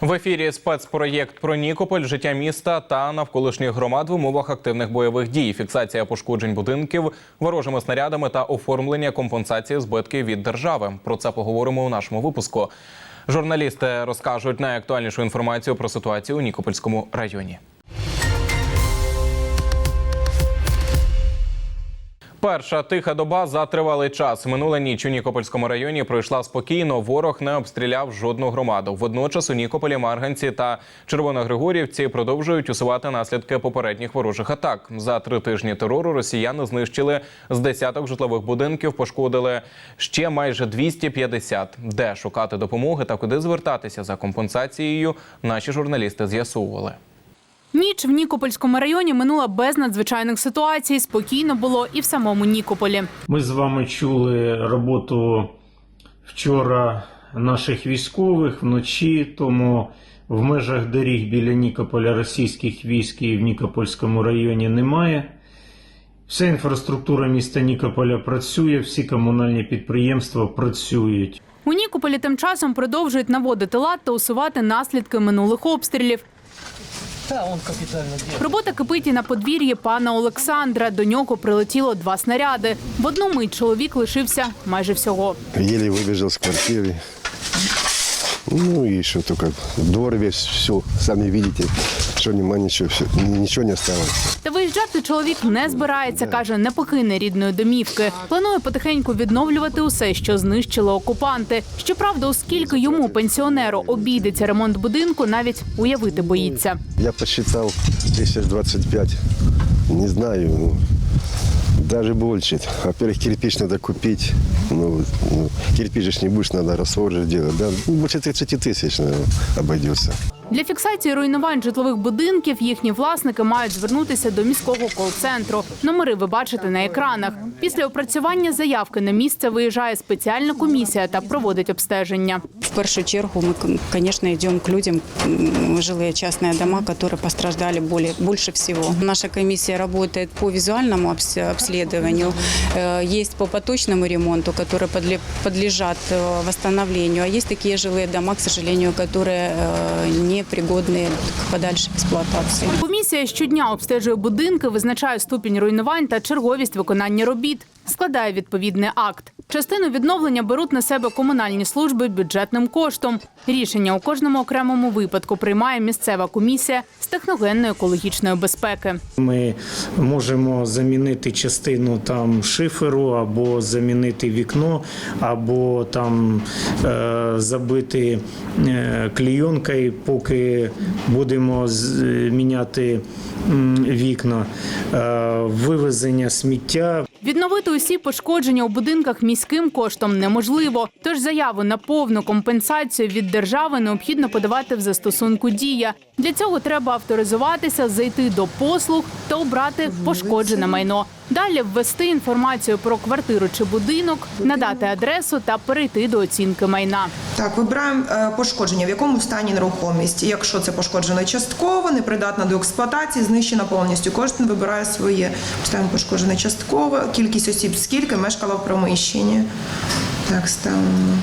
В ефірі спецпроєкт про Нікополь, життя міста та навколишніх громад в умовах активних бойових дій, фіксація пошкоджень будинків ворожими снарядами та оформлення компенсації збитків від держави. Про це поговоримо у нашому випуску. Журналісти розкажуть найактуальнішу інформацію про ситуацію у Нікопольському районі. Перша тиха доба за тривалий час. Минула ніч у Нікопольському районі пройшла спокійно. Ворог не обстріляв жодну громаду. Водночас у Нікополі, Марганці та Червоногригорівці продовжують усувати наслідки попередніх ворожих атак. За три тижні терору росіяни знищили з десяток житлових будинків, пошкодили ще майже 250. Де шукати допомоги та куди звертатися за компенсацією, наші журналісти з'ясовували. Ніч в Нікопольському районі минула без надзвичайних ситуацій. Спокійно було і в самому Нікополі. Ми з вами чули роботу вчора наших військових вночі, тому в межах доріг біля Нікополя російських військ і в Нікопольському районі немає. Вся інфраструктура міста Нікополя працює, всі комунальні підприємства працюють. У Нікополі тим часом продовжують наводити лад та усувати наслідки минулих обстрілів. Робота кипить і на подвір'ї пана Олександра. До нього прилетіло два снаряди. В одну мить чоловік лишився майже всього. Єлі вибіжав з квартири. Ну і що только двор весь, все, самі видите, что нема ничего, все, ничего не осталось. Та виїжджати чоловік не збирається, каже, не покине рідної домівки. Планує потихеньку відновлювати усе, що знищили окупанти. Щоправда, оскільки йому пенсіонеру обійдеться ремонт будинку, навіть уявити боїться. Я посчитал 1025, не знаю, ну, даже больше. Во-первых, кирпич надо купить. Ну, ну, кирпич же не будешь, надо раствор же делать. Да? Ну, больше 30 тысяч, наверное, обойдется. Для фіксації руйнувань житлових будинків їхні власники мають звернутися до міського кол-центру. Номери ви бачите на екранах. Після опрацювання заявки на місце виїжджає спеціальна комісія та проводить обстеження. В першу чергу мы, конечно, идем к людям, м, жилые частные дома, которые пострадали более, больше всего. Наша комиссия работает по визуальному обс- обследованию, э, есть по поточному ремонту, которые подле- подлежат э, восстановлению, а есть такие жилые дома, к сожалению, которые э, не непригодны к подальшей эксплуатации. Комісія щодня обстежує будинки, визначає ступінь руйнувань та черговість виконання робіт. Складає відповідний акт. Частину відновлення беруть на себе комунальні служби бюджетним коштом. Рішення у кожному окремому випадку приймає місцева комісія з техногенної екологічної безпеки. Ми можемо замінити частину там шиферу, або замінити вікно, або там е, забити е, клійонкою, поки будемо міняти вікна, е, вивезення сміття. Відновити усі пошкодження у будинках міським коштом неможливо. Тож заяву на повну компенсацію від держави необхідно подавати в застосунку дія. Для цього треба авторизуватися, зайти до послуг та обрати пошкоджене майно. Далі ввести інформацію про квартиру чи будинок, надати адресу та перейти до оцінки майна. Так, вибираємо е, пошкодження, в якому стані нерухомість. Якщо це пошкоджено частково, непридатна до експлуатації, знищена повністю. Кожен вибирає своє. Ставимо пошкоджене частково, кількість осіб скільки мешкала в приміщенні. Так, ставимо.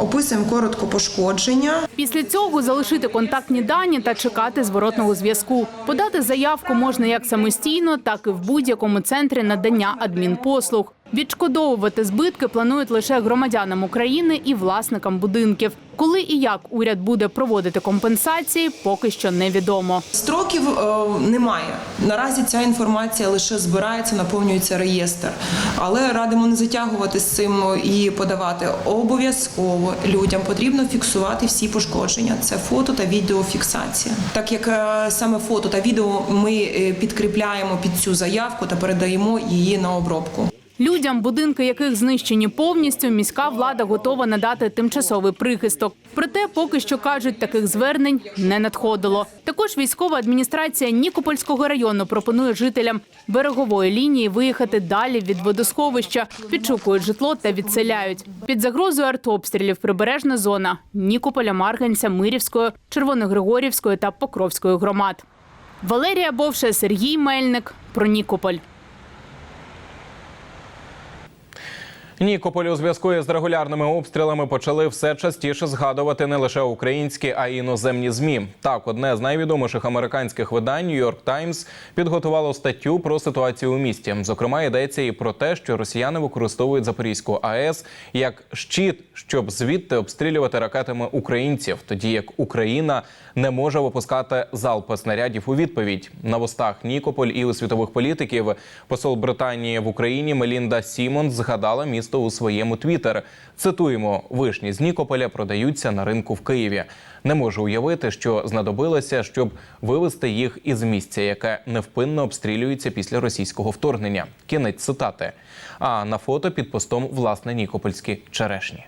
Описуємо коротко пошкодження. Після цього залишити контактні дані та чекати зворотного зв'язку. Подати заявку можна як самостійно, так і в будь-якому центрі надання адмінпослуг. Відшкодовувати збитки планують лише громадянам України і власникам будинків. Коли і як уряд буде проводити компенсації, поки що невідомо. Строків е, немає. Наразі ця інформація лише збирається, наповнюється реєстр. Але радимо не затягувати з цим і подавати. Обов'язково людям потрібно фіксувати всі пошкодження. Це фото та відеофіксація. Так як е, саме фото та відео ми е, підкріпляємо під цю заявку та передаємо її на обробку. Людям, будинки яких знищені повністю, міська влада готова надати тимчасовий прихисток. Проте, поки що кажуть, таких звернень не надходило. Також військова адміністрація Нікопольського району пропонує жителям берегової лінії виїхати далі від водосховища, підшукують житло та відселяють. Під загрозою артобстрілів прибережна зона Нікополя, Марганця, Мирівської, Червоногригорівської та Покровської громад. Валерія Бовше, Сергій Мельник про Нікополь. Нікополь у зв'язку із регулярними обстрілами почали все частіше згадувати не лише українські, а й іноземні змі. Так, одне з найвідоміших американських видань York Times підготувало статтю про ситуацію у місті. Зокрема, йдеться і про те, що росіяни використовують Запорізьку АЕС як щит, щоб звідти обстрілювати ракетами українців, тоді як Україна не може випускати залпи снарядів у відповідь. На вустах Нікополь і у світових політиків посол Британії в Україні Мелінда Сімон згадала місто у своєму твіттер. Цитуємо: вишні з Нікополя продаються на ринку в Києві. Не можу уявити, що знадобилося, щоб вивести їх із місця, яке невпинно обстрілюється після російського вторгнення. Кінець цитати. А на фото під постом власне нікопольські черешні.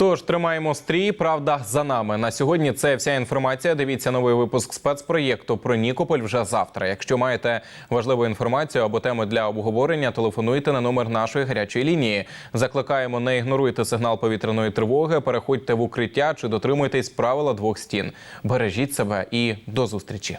Тож тримаємо стрій. Правда за нами на сьогодні. Це вся інформація. Дивіться новий випуск спецпроєкту про Нікополь вже завтра. Якщо маєте важливу інформацію або теми для обговорення, телефонуйте на номер нашої гарячої лінії. Закликаємо, не ігноруйте сигнал повітряної тривоги, переходьте в укриття чи дотримуйтесь правила двох стін. Бережіть себе і до зустрічі.